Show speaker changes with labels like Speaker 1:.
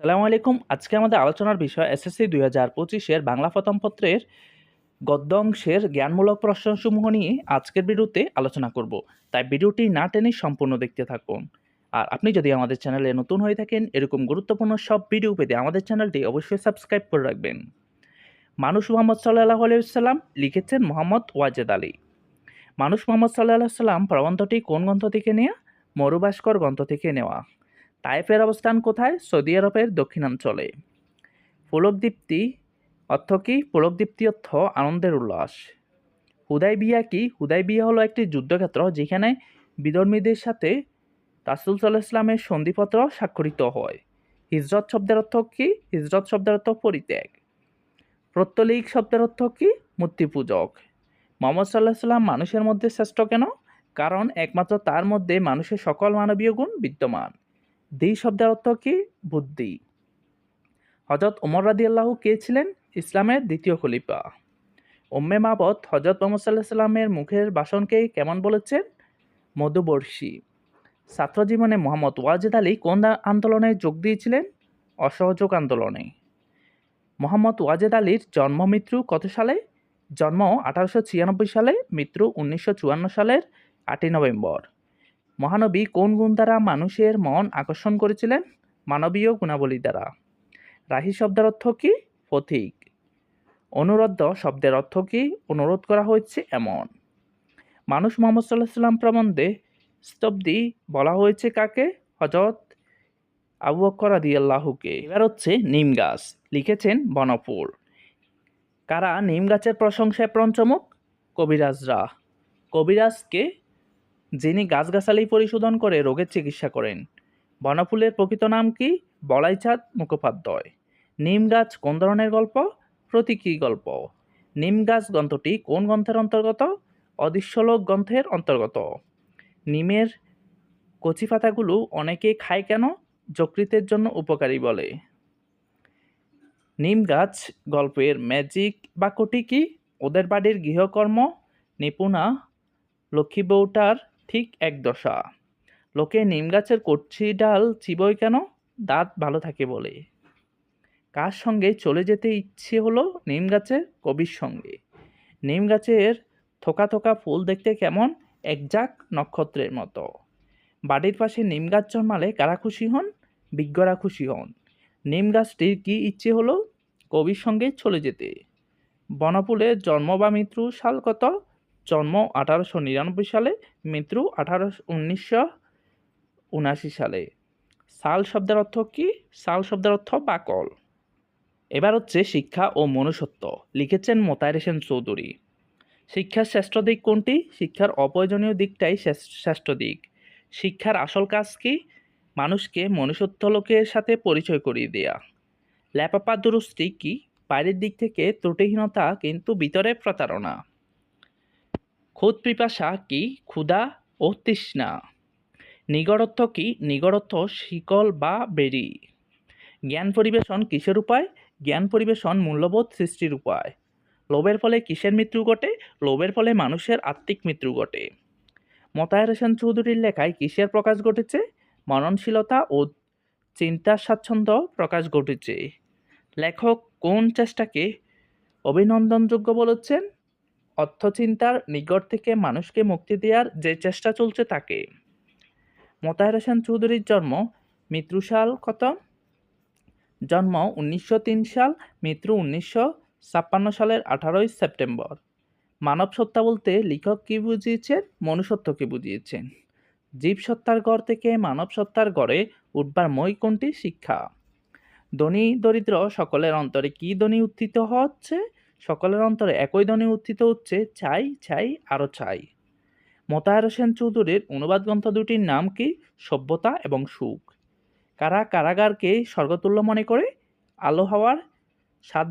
Speaker 1: সালামু আলাইকুম। আজকে আমাদের আলোচনার বিষয় এসএসসি দুই হাজার পঁচিশের বাংলা প্রথম পত্রের গদ্য অংশের জ্ঞানমূলক প্রশ্নসমূহ নিয়ে আজকের ভিডিওতে আলোচনা করব। তাই ভিডিওটি না টেনে সম্পূর্ণ দেখতে থাকুন। আর আপনি যদি আমাদের চ্যানেলে নতুন হয়ে থাকেন, এরকম গুরুত্বপূর্ণ সব ভিডিও পেতে আমাদের চ্যানেলটি অবশ্যই সাবস্ক্রাইব করে রাখবেন। মানুষ মোহাম্মদ সাল্লাহ আলাইসাল্লাম লিখেছেন মোহাম্মদ ওয়াজেদ আলী। মানুষ মোহাম্মদ সাল্লাহ সাল্লাম প্রবন্ধটি কোন গ্রন্থ থেকে নেওয়া মরুভাস্কর গ্রন্থ থেকে নেওয়া। তাইফের অবস্থান কোথায়? সৌদি আরবের দক্ষিণাঞ্চলে। পুলকদীপ্তি অর্থ কি? পুলকদীপ্তি অর্থ আনন্দের উল্লাস। হুদাই বিয়া কি? হুদাই বিয়া হলো একটি যুদ্ধক্ষেত্র যেখানে বিধর্মীদের সাথে রাসুল সাল্লাহ ইসলামের সন্ধিপত্র স্বাক্ষরিত হয়। হিজরত শব্দের অর্থ কি? হিজরত শব্দের অর্থ পরিত্যাগ। প্রত্যলিক শব্দের অর্থ কি? মূর্তি পূজক মোহাম্মদ সাল্লাহ সাল্লাম মানুষের মধ্যে শ্রেষ্ঠ কেন? কারণ একমাত্র তার মধ্যে মানুষের সকল মানবীয় গুণ বিদ্যমান। দি শব্দের অর্থ কি? বুদ্ধি। হজরত ওমর রাদি আল্লাহ কে ছিলেন? ইসলামের দ্বিতীয় খলিফা। ওম্মে মাবত হজরত মোহাম্মদ সাল্লাহ সাল্লামের মুখের বাসনকে কেমন বলেছেন? মধুবর্ষী। ছাত্র জীবনে মোহাম্মদ ওয়াজেদ আলী কোন আন্দোলনে যোগ দিয়েছিলেন? অসহযোগ আন্দোলনে। মোহাম্মদ ওয়াজেদ আলীর জন্ম মৃত্যু কত সালে? জন্ম আঠারোশো ছিয়ানব্বই সালে, মৃত্যু উনিশশো চুয়ান্ন সালের আটই নভেম্বর। মহানবী কোন গুণ দ্বারা মানুষের মন আকর্ষণ করেছিলেন? মানবীয় গুণাবলী দ্বারা। রাহি শব্দের অর্থ কি? পথিক। অনুরোধ শব্দের অর্থ কি? অনুরোধ করা হয়েছে এমন। মানুষ মোহাম্মদ সাল্লাহ সাল্লাম প্রবন্ধে স্তব্ধি বলা হয়েছে কাকে? হজরত আবু বকর আল্লাহুকে এবার হচ্ছে নিম গাছ। লিখেছেন বনপুর কারা নিম গাছের প্রশংসায় পঞ্চমুখ কবিরাজরা। কবিরাজকে যিনি গাছগাছালি পরিশোধন করে রোগের চিকিৎসা করেন। বনফুলের প্রকৃত নাম কি? বলাইচাঁদ মুখোপাধ্যায়। নিম গাছ কোন ধরনের গল্প? প্রতীকী গল্প। নিম গাছ গ্রন্থটি কোন গ্রন্থের অন্তর্গত? অদৃশ্যলোক গ্রন্থের অন্তর্গত। নিমের কচি পাতাগুলো অনেকে খায় কেন? যকৃতের জন্য উপকারী বলে। নিম গাছ গল্পের ম্যাজিক বাক্যটি কি? ওদের বাড়ির গৃহকর্ম? নিপুণা, লক্ষ্মী বউটার ঠিক এক দশা। লোকে নিম গাছের কচ্ছি ডাল চিবই কেন? দাঁত ভালো থাকে বলে। কার সঙ্গে চলে যেতে ইচ্ছে হলো নিম গাছের কবির সঙ্গে? নিম গাছের থোকা থোকা ফুল দেখতে কেমন একজাক নক্ষত্রের মতো? বাড়ির পাশে নিম গাছ জন্মালে কারা খুশি হন? বিজ্ঞরা খুশি হন। নিম গাছটির কী ইচ্ছে হলো কবির সঙ্গে চলে যেতে? বনফুলের জন্ম বা মৃত্যু সাল কত? জন্ম আঠারোশো নিরানব্বই সালে, মৃত্যু আঠারোশো উনিশশো উনাশি সালে। সাল শব্দের অর্থ কি? সাল শব্দের অর্থ বাকল। এবার হচ্ছে শিক্ষা ও মনুষ্যত্ব। লিখেছেন মোতায়ের হোসেন চৌধুরী। শিক্ষার শ্রেষ্ঠ দিক কোনটি? শিক্ষার অপ্রয়োজনীয় দিকটাই শ্রেষ্ঠ দিক। শিক্ষার আসল কাজ কি? মানুষকে মনুষ্যত্ব লোকের সাথে পরিচয় করিয়ে দেয়া। ল্যাপাপা দুরুস্তি কি? বাইরের দিক থেকে ত্রুটিহীনতা কিন্তু ভিতরে প্রতারণা। খুদ পিপাসা কি ক্ষুধা ও তৃষ্ণা? নিগড়ত্ব কি নিগড়ত্ব শিকল বা বেরি জ্ঞান পরিবেশন কিসের উপায়? জ্ঞান পরিবেশন মূল্যবোধ সৃষ্টির উপায়। লোভের ফলে কিসের মৃত্যু ঘটে? লোভের ফলে মানুষের আত্মিক মৃত্যু ঘটে। মতায়ের হোসেন চৌধুরীর লেখায় কিসের প্রকাশ ঘটেছে? মননশীলতা ও চিন্তার স্বাচ্ছন্দ্য প্রকাশ ঘটেছে। লেখক কোন চেষ্টাকে অভিনন্দনযোগ্য বলেছেন? অর্থচিন্তার নিকট থেকে মানুষকে মুক্তি দেওয়ার যে চেষ্টা চলছে তাকে। মোতাহের হোসেন চৌধুরীর জন্ম মৃত্যু সাল কত? জন্ম উনিশশো তিন সাল, মৃত্যু উনিশশো ছাপ্পান্ন সালের আঠারোই সেপ্টেম্বর। মানব সত্তা বলতে লেখক কী বুঝিয়েছেন? মনুষ্যত্বকে বুঝিয়েছেন? জীবসত্তার গড় থেকে মানব সত্তার গড়ে উঠবার মই কোনটি? শিক্ষা। ধনী, দরিদ্র সকলের অন্তরে কি ধ্বনি উত্থিত হচ্ছে? সকলের অন্তরে একই ধ্বনি উত্থিত হচ্ছে, ছাই ছাই আরও ছাই। মোতাহার হোসেন চৌধুরীর অনুবাদ গ্রন্থ দুটির নাম কি? সভ্যতা এবং সুখ। কারা কারাগারকে স্বর্গতুল্য মনে করে? আলো হওয়ার স্বাদ